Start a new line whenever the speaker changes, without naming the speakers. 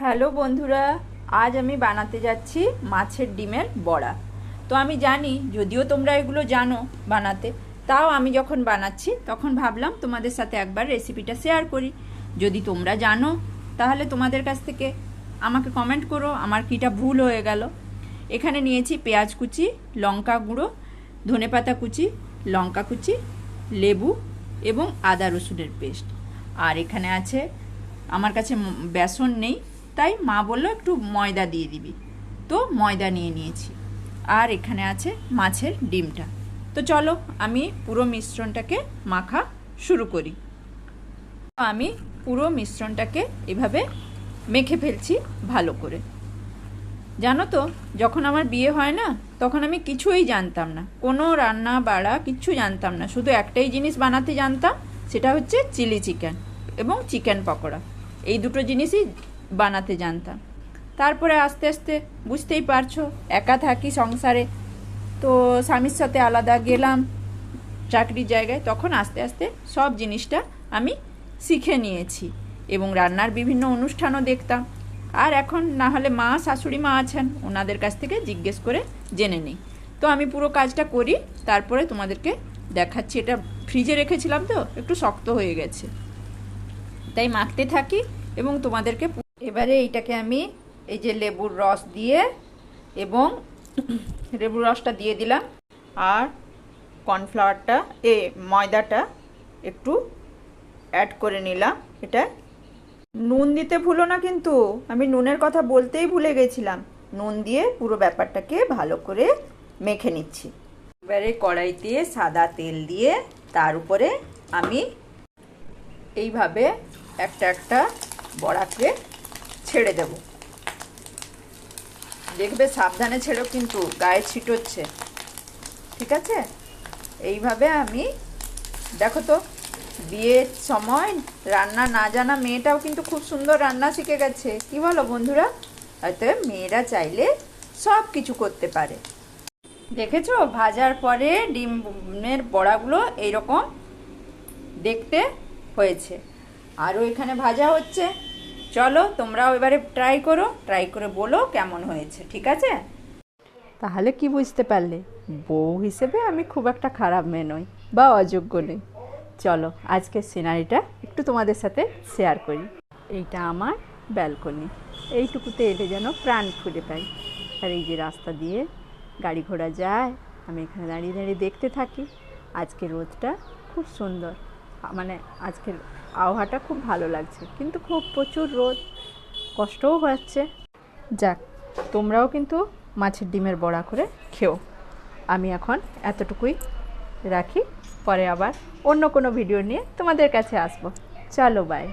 Hello বন্ধুরা, আজ আমি বানাতে যাচ্ছি মাছের ডিমের বড়া। তো আমি জানি, যদিও তোমরা এগুলো জানো বানাতে, তাও আমি যখন বানাচ্ছি তখন ভাবলাম তোমাদের সাথে একবার রেসিপিটা শেয়ার করি। যদি তোমরা জানো, তাহলে তোমাদের কাছ থেকে আমাকে কমেন্ট করো, আমার কিটা ভুল হয়ে গেল। এখানে নিয়েছি পেঁয়াজ কুচি, লঙ্কা গুঁড়ো ধনেপাতা কুচি, লঙ্কা কুচি, লেবু এবং আদা রসুনের পেস্ট। আর এখানে আছে, আমার কাছে বেসন নেই তাই মা বলল, একটু ময়দা দিয়ে দিবি। তো ময়দা নিয়ে নিয়েছি। আর এখানে আছে মাছের ডিমটা। তো চলো, আমি পুরো মিশ্রণটাকে মাখা শুরু করি। আমি পুরো মিশ্রণটাকে এভাবে মেখে ফেলছি ভালো করে। জানো তো, যখন আমার বিয়ে হয় না, তখন আমি কিছুই জানতাম না। কোনো রান্না বাড়া কিচ্ছু জানতাম না। শুধু একটাই জিনিস বানাতে জানতাম, সেটা হচ্ছে চিলি চিকেন এবং চিকেন পকোড়া। এই দুটো জিনিসই বানাতে জানতাম। তারপরে আস্তে আস্তে বুঝতেই পারছ, একা থাকি সংসারে। তো স্বামীর সাথে আলাদা গেলাম চাকরির জায়গায়, তখন আস্তে আস্তে সব জিনিসটা আমি শিখে নিয়েছি এবং রান্নার বিভিন্ন অনুষ্ঠানও দেখতাম। আর এখন না হলে মা, শাশুড়ি মা আছেন, ওনাদের কাছ থেকে জিজ্ঞেস করে জেনে নিই। তো আমি পুরো কাজটা করি, তারপরে তোমাদেরকে দেখাচ্ছি। এটা ফ্রিজে রেখেছিলাম তো, একটু শক্ত হয়ে গেছে। তাই মাখতে থাকি এবং তোমাদেরকে এবারে এইটাকে আমি এই যে লেবুর রস দিয়ে এবং লেবুর রসটা দিয়ে দিলাম। আর কর্নফ্লাওয়ারটা, এ ময়দাটা একটু অ্যাড করে নিলাম। এটা নুন দিতে ভুলো না কিন্তু, আমি নুনের কথা বলতেই ভুলে গেছিলাম। নুন দিয়ে পুরো ব্যাপারটাকে ভালো করে মেখে নিচ্ছি। এবারে কড়াইতে সাদা তেল দিয়ে তার উপরে আমি এইভাবে একটা একটা বড়াকে ছেড়ে দেব। দেখবে সাবধানে ছেড়ো, কিন্তু গায়ে ছিটোচ্ছে। ঠিক আছে? এইভাবে আমি, দেখো তো, বিয়ের সময় রান্না না জানা মেয়েটাও কিন্তু খুব সুন্দর রান্না শিখে গেছে। কি বলো বন্ধুরা? হয়তো মেয়েরা চাইলে সব কিছু করতে পারে। দেখেছ? ভাজার পরে ডিমের বড়াগুলো এইরকম দেখতে হয়েছে। আরও এখানে ভাজা হচ্ছে। চলো, তোমরাও এবারে ট্রাই করো ট্রাই করে বলো কেমন হয়েছে, ঠিক আছে? তাহলে কি বুঝতে পারলে? বউ হিসেবে আমি খুব একটা খারাপ মেয়ে নই, বা অযোগ্য নই। চলো, আজকের সিনারিটা একটু তোমাদের সাথে শেয়ার করি। এইটা আমার ব্যালকনি এইটুকুতে এলে যেন প্রাণ খুঁজে পাই। আর এই যে রাস্তা দিয়ে গাড়ি ঘোড়া যায়, আমি এখানে দাঁড়িয়ে দাঁড়িয়ে দেখতে থাকি। আজকে রোদটা খুব সুন্দর। মানে আজকের আবহাওয়াটা খুব ভালো লাগছে। কিন্তু খুব প্রচুর রোদ, কষ্টও হচ্ছে। যাক, তোমরাও কিন্তু মাছের ডিমের বড়া করে খেও। আমি এখন এতটুকুই রাখি, পরে আবার অন্য কোনো ভিডিও নিয়ে তোমাদের কাছে আসব। চলো বাই